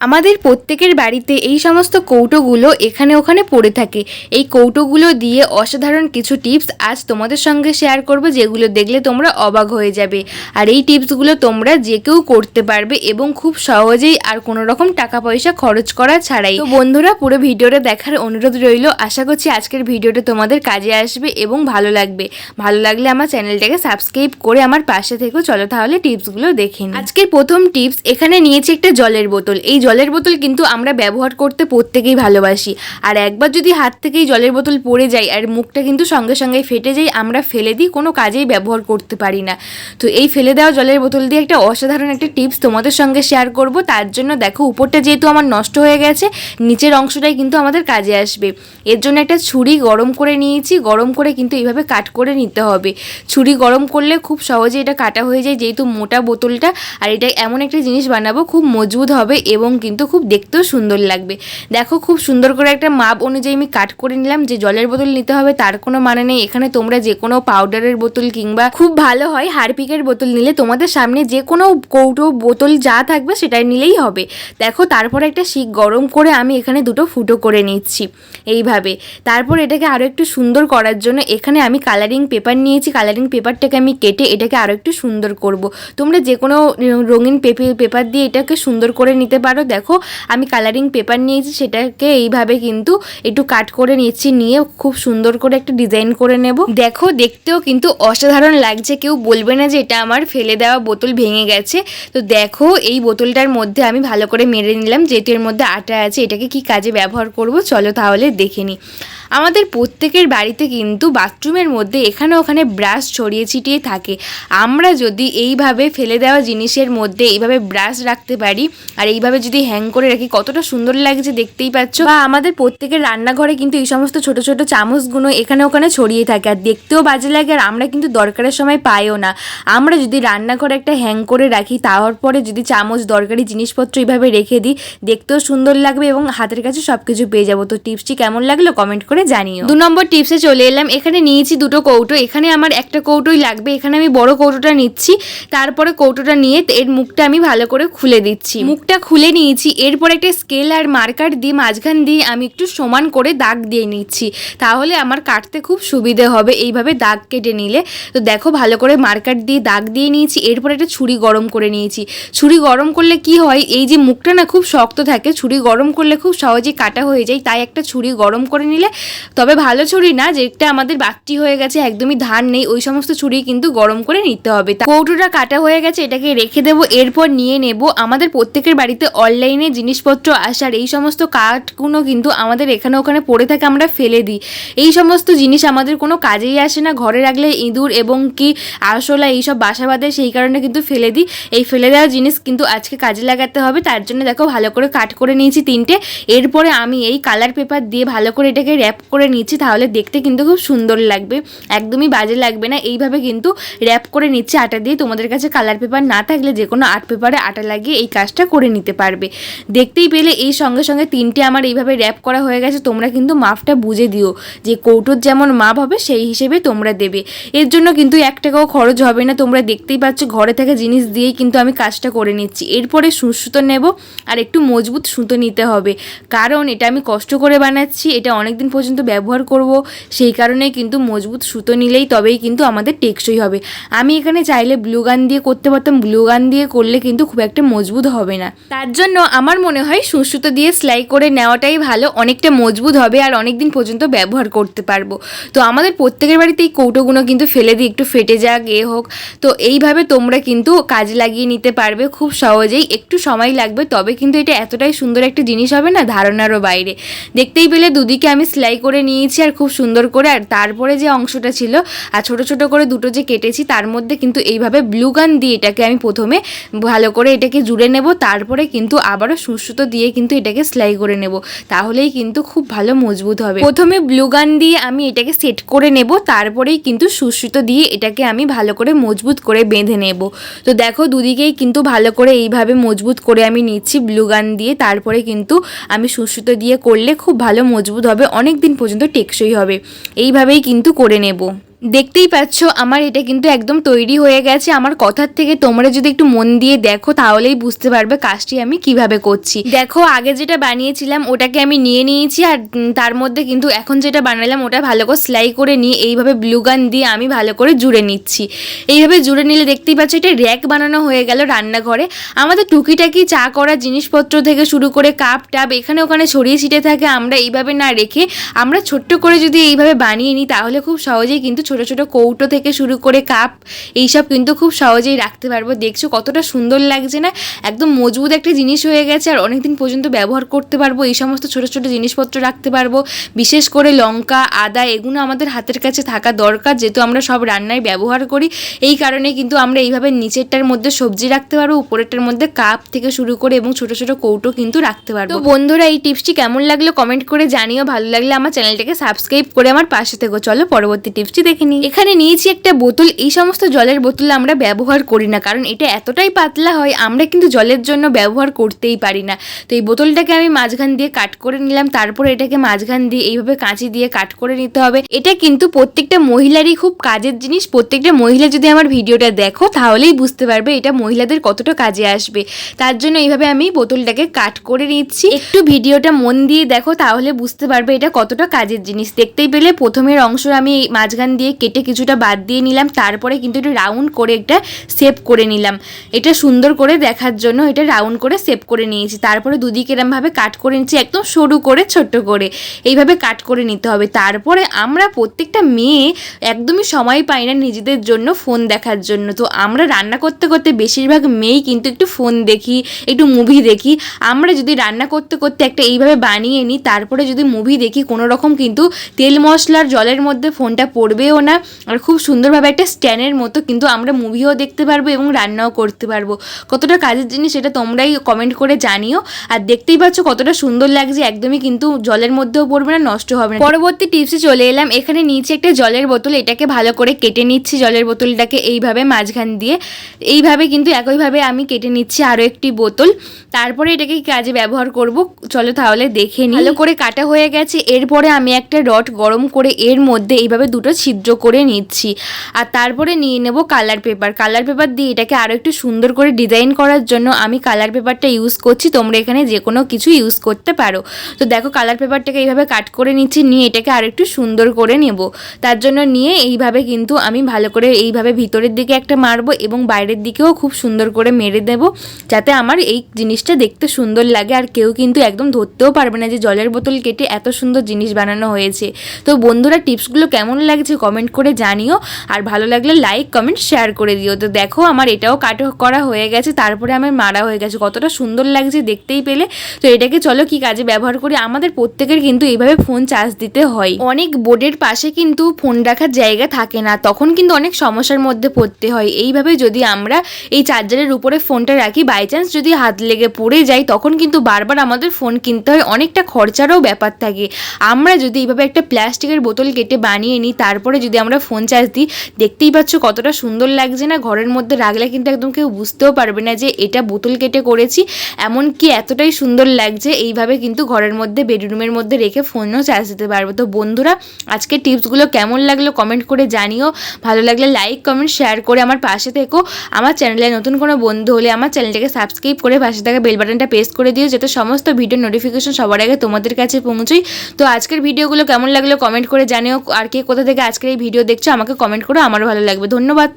আমাদের প্রত্যেকের বাড়িতে এই সমস্ত কৌটোগুলো এখানে ওখানে পড়ে থাকে। এই কৌটোগুলো দিয়ে অসাধারণ কিছু টিপস আজ তোমাদের সঙ্গে শেয়ার করব, যেগুলো দেখলে তোমরা অবাক হয়ে যাবে। আর এই টিপসগুলো তোমরা যে কেউ করতে পারবে এবং খুব সহজেই আর কোনো রকম টাকা পয়সা খরচ করা ছাড়াই। তো বন্ধুরা, পুরো ভিডিওটা দেখার অনুরোধ রইল। আশা করছি আজকের ভিডিওটা তোমাদের কাজে আসবে এবং ভালো লাগবে। ভালো লাগলে আমার চ্যানেলটাকে সাবস্ক্রাইব করে আমার পাশে থেকেও চলো তাহলে টিপসগুলো দেখে। আজকের প্রথম টিপস, এখানে নিয়েছি একটা জলের বোতল। এই জলের বোতল কিন্তু আমরা ব্যবহার করতে প্রত্যেকেই ভালোবাসি। আর একবার যদি হাত থেকেই জলের বোতল পড়ে যায় আর মুখটা কিন্তু সঙ্গে সঙ্গে ফেটে যায়, আমরা ফেলে দিই, কোনো কাজেই ব্যবহার করতে পারি না। তো এই ফেলে দেওয়া জলের বোতল দিয়ে একটা অসাধারণ একটা টিপস তোমাদের সঙ্গে শেয়ার করব। তার জন্য দেখো, উপরটা যেহেতু আমার নষ্ট হয়ে গেছে, নিচের অংশটাই কিন্তু আমাদের কাজে আসবে। এর জন্য একটা ছুরি গরম করে নিয়েছি, গরম করে কিন্তু এইভাবে কাট করে নিতে হবে। ছুরি গরম করলে খুব সহজে এটা কাটা হয়ে যায়, যেহেতু মোটা বোতলটা। আর এটা এমন একটা জিনিস বানাবো, খুব মজবুত হবে এবং কিন্তু খুব দেখতেও সুন্দর লাগবে। দেখো খুব সুন্দর করে একটা মাপ অনুযায়ী আমি কাট করে নিলাম, যে জলের বোতল নিতে হবে তার কোনো মানে নেই। এখানে তোমরা যে কোনো পাউডারের বোতল কিংবা খুব ভালো হয় হারপিকের বোতল নিলে তোমাদের সামনে যে কোনো কৌটো বোতল যা থাকবে সেটাই নিলেই হবে। দেখো তারপর একটা শিক গরম করে আমি এখানে দুটো ফুটো করে নিচ্ছি এইভাবে। তারপর এটাকে আরও একটু সুন্দর করার জন্য এখানে আমি কালারিং পেপার নিয়েছি। কালারিং পেপারটাকে আমি কেটে এটাকে আরও একটু সুন্দর করব। তোমরা যে কোনো রঙিন পেপে পেপার দিয়ে এটাকে সুন্দর করে নিতে পারো। দেখো, আমি কালারিং পেপার নিয়েছি, সেটাকে এইভাবে কিন্তু একটু কাট করে নিয়েছি নিয়ে খুব সুন্দর করে একটা ডিজাইন করে নেব। দেখো, দেখতেও কিন্তু অসাধারণ লাগছে, কেউ বলবে না যে এটা আমার ফেলে দেওয়া বোতল ভেঙে গেছে। তো দেখো, এই বোতলটার মধ্যে আমি ভালো করে মেরে নিলাম, যেহেতু এর মধ্যে আটা আছে, এটাকে কি কাজে ব্যবহার করব, চলো তাহলে দেখে নিই। আমাদের প্রত্যেকের বাড়িতে কিন্তু বাথরুমের মধ্যে এখানে ওখানে ব্রাশ ছড়িয়ে ছিটিয়ে থাকে। আমরা যদি এইভাবে ফেলে দেওয়া জিনিসের মধ্যে এইভাবে ব্রাশ রাখতে পারি, আর এইভাবে যদি হ্যাং করে রাখি, কতটা সুন্দর লাগছে দেখতেই পাচ্ছ। বা আমাদের প্রত্যেকের রান্নাঘরে কিন্তু এই সমস্ত ছোট ছোট চামচগুলো এখানে ওখানে ছড়িয়ে থাকে, আর দেখতেও বাজে লাগে, আর আমরা কিন্তু দরকারের সময় পাইও না। আমরা যদি রান্নাঘরে একটা হ্যাং করে রাখি, তারপরে যদি চামচ, দরকারি জিনিসপত্র এইভাবে রেখে দিই, দেখতেও সুন্দর লাগবে এবং হাতের কাছে সব কিছু পেয়ে যাব। তো টিপসটি কেমন লাগল কমেন্ট করে জানিও। দু নম্বর টিপসে চলে এলাম, এখানে নিয়েছি দুটো কৌটো, এখানে আমার একটা কৌটোই লাগবে, এখানে আমি বড় কৌটোটা নিচ্ছি, তারপরে কৌটোটা নিয়ে এর মুখটা আমি ভালো করে খুলে দিচ্ছি। মুখটা খুলে নিয়েছি, এরপর একটা স্কেল আর মার্কার দিয়ে মাঝখান দিয়ে আমি একটু সমান করে দাগ দিয়ে নিচ্ছি, তাহলে আমার কাটতে খুব সুবিধে হবে, এইভাবে দাগ কেটে নিলে। তো দেখো, ভালো করে মার্কার দিয়ে দাগ দিয়ে নিয়েছি, এরপর একটা ছুরি গরম করে নিয়েছি। ছুরি গরম করলে কি হয়, এই যে মুখটা না খুব শক্ত থাকে, ছুরি গরম করলে খুব সহজেই কাটা হয়ে যায়, তাই একটা ছুরি গরম করে নিলে তবে ভালো ছুরি না, যেটা আমাদের বাকটি হয়ে গেছে, একদমই ধার নেই, ওই সমস্ত ছুরি কিন্তু গরম করে নিতে হবে। কৌটোটা কাটা হয়ে গেছে, এটাকে রেখে দেবো, এরপর নিয়ে নেব। আমাদের প্রত্যেকের বাড়িতে অনলাইনে জিনিসপত্র আসার, এই সমস্ত কাঠগুলো কিন্তু আমাদের এখানে ওখানে পড়ে থাকে, আমরা ফেলে দিই। এই সমস্ত জিনিস আমাদের কোনো কাজেই আসে না, ঘরে রাখলে ইঁদুর এবং কি আরশোলা এইসব বাসা বাঁধে, সেই কারণে কিন্তু ফেলে দিই। এই ফেলে দেওয়া জিনিস কিন্তু আজকে কাজে লাগাতে হবে, তার জন্য দেখো ভালো করে কাট করে নিয়েছি তিনটে। এরপরে আমি এই কালার পেপার দিয়ে ভালো করে এটাকে র্যাপ করে নিচ্ছি, তাহলে দেখতে কিন্তু খুব সুন্দর লাগবে। একদমই বাজে লাগবে না। এইভাবে কিন্তু র্যাপ করে নিচ্ছি, আটা দিয়ে। তোমাদের কাছে কালার পেপার না থাকলে যে কোনো আর্ট পেপারে আটা লাগিয়ে এই কাজটা করে নিতে পারবে। দেখতেই পেলে এই সঙ্গে সঙ্গে তিনটে আমার এইভাবে র্যাপ করা হয়ে গেছে। তোমরা কিন্তু মাপটা বুঝে দিও যে কৌটোর যেমন মাপ হবে, সেই হিসেবে তোমরা দেবে। এর জন্য কিন্তু এক টাকাও খরচ হবে না। তোমরা দেখতেই পাচ্ছ, ঘরে থেকে জিনিস দিয়েই কিন্তু আমি কাজটা করে নিচ্ছি। এরপরে সুতো নেব আর একটু মজবুত সুতো নিতে হবে। কারণ এটা আমি কষ্ট করে বানাচ্ছি, এটা অনেকদিন পর্যন্ত ব্যবহার করব, সেই কারণে কিন্তু মজবুত সুতো নিলেই তবেই কিন্তু আমাদের টেকসই হবে। আমি এখানে চাইলে ব্লু গান দিয়ে করতে পারতাম ব্লু গান দিয়ে করলে কিন্তু খুব একটা মজবুত হবে না। তার জন্য আমার মনে হয় সুতো দিয়ে সেলাই করে নেওয়াটাই ভালো, অনেকটা মজবুত হবে আর অনেক দিন পর্যন্ত ব্যবহার করতে পারব। তো আমাদের প্রত্যেকের বাড়িতে এই কৌটোগুলো কিন্তু ফেলে দিই, একটু ফেটে যাক, এ হোক। তো এইভাবে তোমরা কিন্তু কাজে লাগিয়ে নিতে পারবে, খুব সহজেই। একটু সময় লাগবে, তবে কিন্তু এটা এতটাই সুন্দর একটা জিনিস হবে না, ধারণারও বাইরে। দেখতেই পেলে দুদিকে আমি সেলাই করে নিয়েছি আর খুব সুন্দর করে, আর তারপরে যে অংশটা ছিল, আর ছোট ছোট করে দুটো যে কেটেছি, তার মধ্যে কিন্তু এইভাবে ব্লু গান দিয়ে এটাকে আমি প্রথমে ভালো করে এটাকে জুড়ে নেব, তারপরে কিন্তু আবারও সুসুতো দিয়ে কিন্তু এটাকে সেলাই করে নেব। তাহলেই কিন্তু খুব ভালো মজবুত হবে। প্রথমে ব্লু গান দিয়ে আমি এটাকে সেট করে নেব, তারপরেই কিন্তু সুসুতো দিয়ে এটাকে আমি ভালো করে মজবুত করে বেঁধে নেব। তো দেখো, দুদিকেই কিন্তু ভালো করে এইভাবে মজবুত করে আমি নিচ্ছি ব্লু গান দিয়ে, তারপরে কিন্তু আমি সুসুতো দিয়ে করলে খুব ভালো মজবুত হবে। অনেক দিন পর্যন্ত টেকসই হবে। এইভাবেই কিন্তু করে নেব। দেখতেই পাচ্ছ, আমার এটা কিন্তু একদম তৈরি হয়ে গেছে। আমার কথার থেকে তোমরা যদি একটু মন দিয়ে দেখো, তাহলেই বুঝতে পারবে কাজটি আমি কীভাবে করছি। দেখো, আগে যেটা বানিয়েছিলাম, ওটাকে আমি নিয়ে নিয়েছি আর তার মধ্যে কিন্তু এখন যেটা বানালাম, ওটা ভালো করে সেলাই করে নিয়ে এইভাবে ব্লু গান দিয়ে আমি ভালো করে জুড়ে নিচ্ছি। এইভাবে জুড়ে নিলে দেখতেই পাচ্ছ, এটা র্যাক বানানো হয়ে গেল রান্নাঘরে। আমাদের টুকিটাকি চা করা জিনিসপত্র থেকে শুরু করে কাপ টাপ, এখানে ওখানে ছড়িয়ে ছিটে থাকে, আমরা এইভাবে না রেখে আমরা ছোট্ট করে যদি এইভাবে বানিয়ে নিই, তাহলে খুব সহজেই কিন্তু ছোট ছোট কৌটো থেকে শুরু করে কাপ, এইসব কিন্তু খুব সহজেই রাখতে পারব। দেখছ কতটা সুন্দর লাগছে না? একদম মজবুত একটা জিনিস হয়ে গেছে আর অনেকদিন পর্যন্ত ব্যবহার করতে পারব। এই সমস্ত ছোট ছোট জিনিসপত্র রাখতে পারব। বিশেষ করে লঙ্কা, আদা, এগুলো আমাদের হাতের কাছে থাকা দরকার, যেহেতু আমরা সব রান্নায় ব্যবহার করি। এই কারণে কিন্তু আমরা এইভাবে নিচেরটার মধ্যে সবজি রাখতে পারব, উপরেরটার মধ্যে কাপ থেকে শুরু করে এবং ছোট ছোট কৌটো কিন্তু রাখতে পারব। তো বন্ধুরা, এই টিপসটি কেমন লাগল কমেন্ট করে জানিও। ভালো লাগলে আমার চ্যানেলটাকে সাবস্ক্রাইব করে আমার পাশে থেকো। চলো পরবর্তী টিপসটি দেখে। নিই এখানে নিয়েছি একটা বোতল, এই সমস্ত জলের বোতল আমরা ব্যবহার করি না, কারণ এটা এতটাই পাতলা হয়, আমরা কিন্তু জলের জন্য ব্যবহার করতেই পারি না। তো এই বোতলটাকে আমি মাঝখান দিয়ে কাট করে নিলাম, তারপরে এটাকে মাঝখান দিয়ে এইভাবে কাঁচি দিয়ে কাট করে নিতে হবে। এটা কিন্তু প্রত্যেকটা মহিলারই খুব কাজের জিনিস, প্রত্যেকটা মহিলা যদি আমার ভিডিওটা দেখো, তাহলেই বুঝতে পারবে এটা মহিলাদের কতটা কাজে আসবে। তার জন্য এইভাবে আমি বোতলটাকে কাট করে নিচ্ছি। একটু ভিডিওটা মন দিয়ে দেখো, তাহলে বুঝতে পারবে এটা কতটা কাজের জিনিস। দেখতেই পেলে প্রথমের অংশ আমি মাঝখান দিয়ে কেটে কিছুটা বাদ দিয়ে নিলাম, তারপরে কিন্তু একটু রাউন্ড করে একটা শেপ করে নিলাম। এটা সুন্দর করে দেখার জন্য এটা রাউন্ড করে শেপ করে নিয়েছি। তারপরে দুদিকে এরমভাবে কাট করে নিচ্ছি, একদম সরু করে, ছোট্ট করে। এইভাবে কাট করে নিতে হবে। তারপরে আমরা প্রত্যেকটা মেয়ে একদমই সময় পাই না নিজেদের জন্য ফোন দেখার জন্য। তো আমরা রান্না করতে করতে বেশিরভাগ মেয়েই কিন্তু একটু ফোন দেখি, একটু মুভি দেখি। আমরা যদি রান্না করতে করতে একটা এইভাবে বানিয়ে নিই, তারপরে যদি মুভি দেখি, কোনো রকম কিন্তু তেল মশলার জলের মধ্যে ফোনটা পড়বেও না। আর খুব সুন্দরভাবে একটা স্ট্যান্ডের মতো কিন্তু আমরা মুভিও দেখতে পারব এবং রান্নাও করতে পারব। কতটা কাজের জিনিস সেটা তোমরাই কমেন্ট করে জানিও। আর দেখতেই পাচ্ছ কতটা সুন্দর লাগছে, একদমই কিন্তু জলের মধ্যেও পড়বে না, নষ্ট হবে না। পরবর্তী টিপসে চলে এলাম। এখানে নিচে একটা জলের বোতল, এটাকে ভালো করে কেটে নিচ্ছি জলের বোতলটাকে এইভাবে মাঝখান দিয়ে। এইভাবে কিন্তু একইভাবে আমি কেটে নিচ্ছি আরও একটি বোতল। তারপরে এটাকে কাজে ব্যবহার করব? চলো তাহলে দেখে নিই। ভালো করে কাটা হয়ে গেছে। এরপরে আমি একটা রড গরম করে এর মধ্যে এইভাবে দুটো ছিদ্র করে নিচ্ছি। আর তারপরে নিয়ে নেব কালার পেপার কালার পেপার দিয়ে এটাকে আরও একটু সুন্দর করে ডিজাইন করার জন্য আমি কালার পেপারটা ইউজ করছি। তোমরা এখানে যে কোনো কিছু ইউজ করতে পারো। তো দেখো কালার পেপারটাকে এইভাবে কাট করে নিচ্ছি, নিয়ে এটাকে আর একটু সুন্দর করে নেব। তার জন্য নিয়ে এইভাবে কিন্তু আমি ভালো করে এইভাবে ভিতরের দিকে একটা মারবো এবং বাইরের দিকেও খুব সুন্দর করে মেরে দেব। যাতে আমার এই জিনিসটা দেখতে সুন্দর লাগে। আর কেউ কিন্তু একদম ধরতেও পারবে না যে জলের বোতল কেটে এত সুন্দর জিনিস বানানো হয়েছে। তো বন্ধুরা, টিপসগুলো কেমন লাগছে? কমেন্ট করে জানিও। আর ভালো লাগলে লাইক কমেন্ট শেয়ার করে দিও। তো দেখো আমার এটাও কাট করা হয়ে গেছে, তারপরে আমার মারা হয়ে গেছে। কতটা সুন্দর লাগছে দেখতেই পেলে। তো এটাকে চলো কি কাজে ব্যবহার করি? আমাদের প্রত্যেকের কিন্তু এইভাবে ফোন চার্জ দিতে হয়। অনেক বোর্ডের পাশে কিন্তু ফোন রাখার জায়গা থাকে না। তখন কিন্তু অনেক সমস্যার মধ্যে পড়তে হয়। এইভাবে যদি আমরা এই চার্জারের উপরে ফোনটা রাখি বাই চান্স যদি হাত লেগে পড়ে যায়, তখন কিন্তু বারবার আমাদের ফোন কিনতে হয়। অনেকটা খরচারও ব্যাপার থাকে। আমরা যদি এইভাবে একটা প্লাস্টিকের বোতল কেটে বানিয়ে নিই, তারপরে যদি আমরা ফোন চার্জ দিই, দেখতেই পাচ্ছ কতটা সুন্দর লাগছে না? ঘরের মধ্যে রাখলে কিন্তু একদম কেউ বুঝতেও পারবে না যে এটা বোতল কেটে করেছি, এমনকি এতটাই সুন্দর লাগছে, এইভাবে কিন্তু ঘরের মধ্যে বেডরুমের মধ্যে রেখে ফোনও চার্জ দিতে পারব। তো বন্ধুরা আজকে টিপসগুলো কেমন লাগল কমেন্ট করে জানিও। ভালো লাগলে লাইক কমেন্ট শেয়ার করে আমার পাশে থেকো। আমার চ্যানেলে নতুন কোনো বন্ধু হলে আমার চ্যানেলটাকে সাবস্ক্রাইব করে পাশে থাকা বেল বাটনটা প্রেস করে দিও, যাতে সমস্ত ভিডিও নোটিফিকেশন সবার আগে তোমাদের কাছে পৌঁছই। তো আজকের ভিডিওগুলো কেমন লাগল কমেন্ট করে জানিও। আর কে কোথা থেকে আজকের ভিডিও দেখছ আমাকে কমেন্ট করো আমারও ভালো লাগবে। ধন্যবাদ।